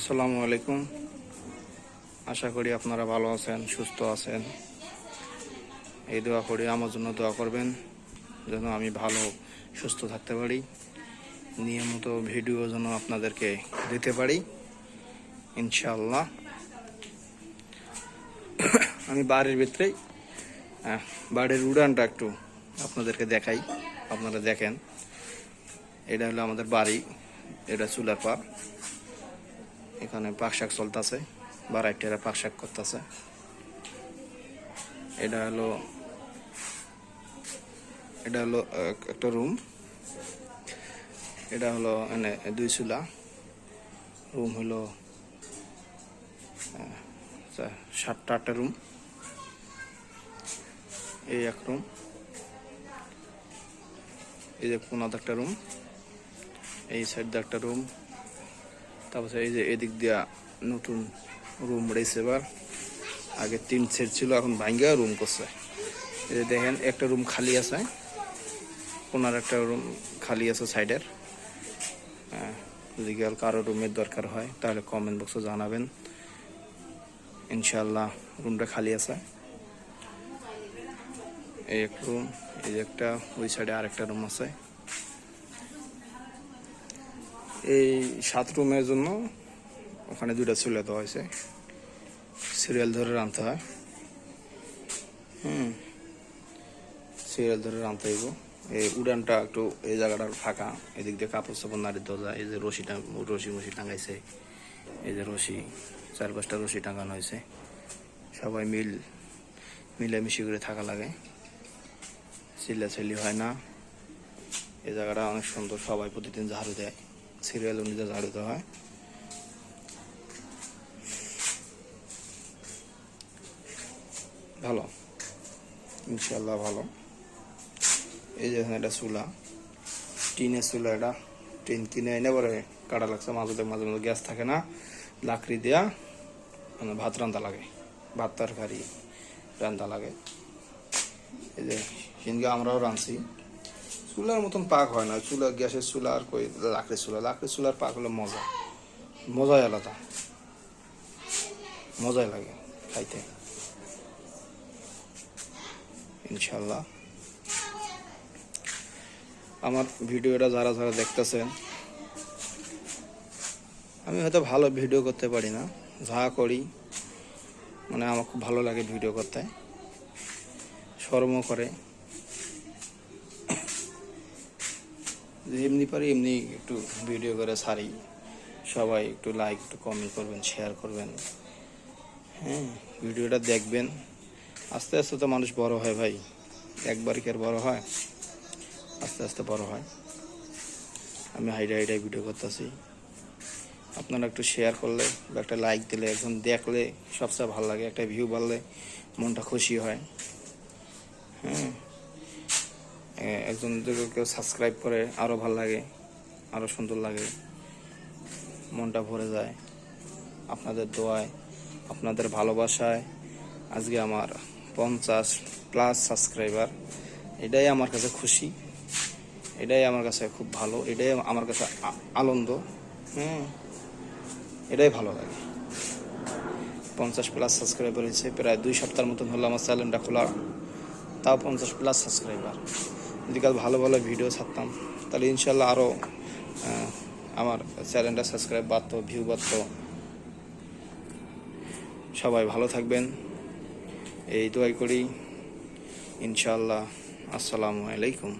আসসালামু আলাইকুম। আশা করি আপনারা ভালো আছেন, সুস্থ আছেন। এই দোয়া করি আমার জন্য দোয়া করবেন, যেন আমি ভালো, সুস্থ থাকতে পারি। নিয়মিত ভিডিও যেন আপনাদেরকে দিতে পারি ইনশাল্লাহ আমি বাড়ির ভিতরেই বাড়ির উড়ানটা একটু আপনাদেরকে দেখাই, আপনারা দেখেন। এটা হলো আমাদের বাড়ি, এটা চুলার পার এখানে পাক শাক চলতেছে বারাইটেরা পাক শাক করতেছে। এটা হলো এটা হলো একটা রুম। এটা হলো এনে দুই চুলা। রুম হলো আহ, সাতটা আটটা রুম। এই এক রুম। এই যে কোনাতে একটা রুম। এই সাইড একটা রুম। তারপরে এই যে এদিক দিয়া নতুন রুম রয়েছে এবার। আগে তিন সেট ছিল এখন ভাঙ্গা রুম করছে। এই যে দেখেন একটা রুম খালি আছে। ওনার একটা রুম খালি আছে সাইডের হ্যাঁ, যদি কারও রুমের দরকার হয় তাহলে কমেন্ট বক্সে জানাবেন। ইনশাল্লাহ রুমটা খালি আছে। এই এক রুম এই একটা ওই সাইডে আরেকটা রুম আছে। এই সাত রুমের জন্য ওখানে দুইটা চুলে দেওয়া হয়েছে। সিরিয়াল ধরে রাঁধতে হয়। হুম। সিরিয়াল ধরে রাঁধতে হইব। এই উড়ানটা একটু এই জায়গাটা ফাঁকা। এদিক দিয়ে কাপড় চাপড় নাড়ি যায় এই যে রশিটা রশি মশি টাঙাইছে। এই যে রশি চার পাঁচটা রশি টাঙানো হয়েছে। সবাই মিল, মিলেমিশি করে থাকা লাগে। চিল্লাচিল্লি হয় না। এই জায়গাটা অনেক সুন্দর। সবাই প্রতিদিন ঝাড়ু দেয়। সিরিয়াল অনুযায়ী ঝাড়ু হয়। ভালো। ইনশাল্লাহ ভালো। এই যে এখানে একটা চুলা। টিনের চুলা এটা। টিন কিনে এনে পরে কাটা লাগছে। মাঝে মাঝে মাঝে গ্যাস থাকে না। লাকড়ি দেয়া মানে ভাত রান্না লাগে। ভাত তরকারি রান্না লাগে। এই যে হিনকে আমরাও রাঁধছি। চুলার মতন পাক হয় না। চুলা, গ্যাসের চুলা আর কই, লাকড়ির চুলা। লাকড়ির চুলার পাক হলো মজা। মজাই আলাদা। মজাই লাগে খাইতে। ইনশাল্লাহ আমার ভিডিওটা যারা যারা দেখতেছেন, আমি হয়তো ভালো ভিডিও করতে পারি না। যা করি মানে আমার খুব ভালো লাগে ভিডিও করতে। শরমও করে। এমনি পারি এমনি একটু ভিডিও করে সারি। সবাই একটু লাইক একটু কমেন্ট করবেন শেয়ার করবেন। হ্যাঁ ভিডিওটা দেখবেন। আস্তে আস্তে তো মানুষ বড় হয় ভাই। একবার কি আর বড় হয়? আস্তে আস্তে বড় হয়। আমি হাইডে হাইডে ভিডিও করতেছি। আপনারা একটু শেয়ার করলে বা একটা লাইক দিলে, একজন দেখলে সবচেয়ে ভালো লাগে, একটা ভিউ বাড়লে মনটা খুশি হয়। হ্যাঁ একজন কেউ সাবস্ক্রাইব করে আরও ভালো লাগে আরও সুন্দর লাগে, মনটা ভরে যায়, আপনাদের দোয়ায়, আপনাদের ভালোবাসায়, আজকে আমার পঞ্চাশ প্লাস সাবস্ক্রাইবার এটাই আমার কাছে খুশি, এটাই আমার কাছে খুব ভালো, এটাই আমার কাছে আনন্দ, হুম, এটাই ভালো লাগে। পঞ্চাশ প্লাস সাবস্ক্রাইবার হয়েছে, প্রায় দুই সপ্তাহের মতন হলো আমার চ্যানেলটা খোলা, তাও পঞ্চাশ প্লাস সাবস্ক্রাইবার যদি কাল ভালো ভালো ভিডিও ছাড়তাম। তাহলে ইনশাল্লাহ আরও আমার চ্যানেলটা সাবস্ক্রাইব বাড়তো ভিউ বাড়তো। সবাই ভালো থাকবেন। এই দোয়াই করি। ইনশাল্লাহ। আসসালামু আলাইকুম।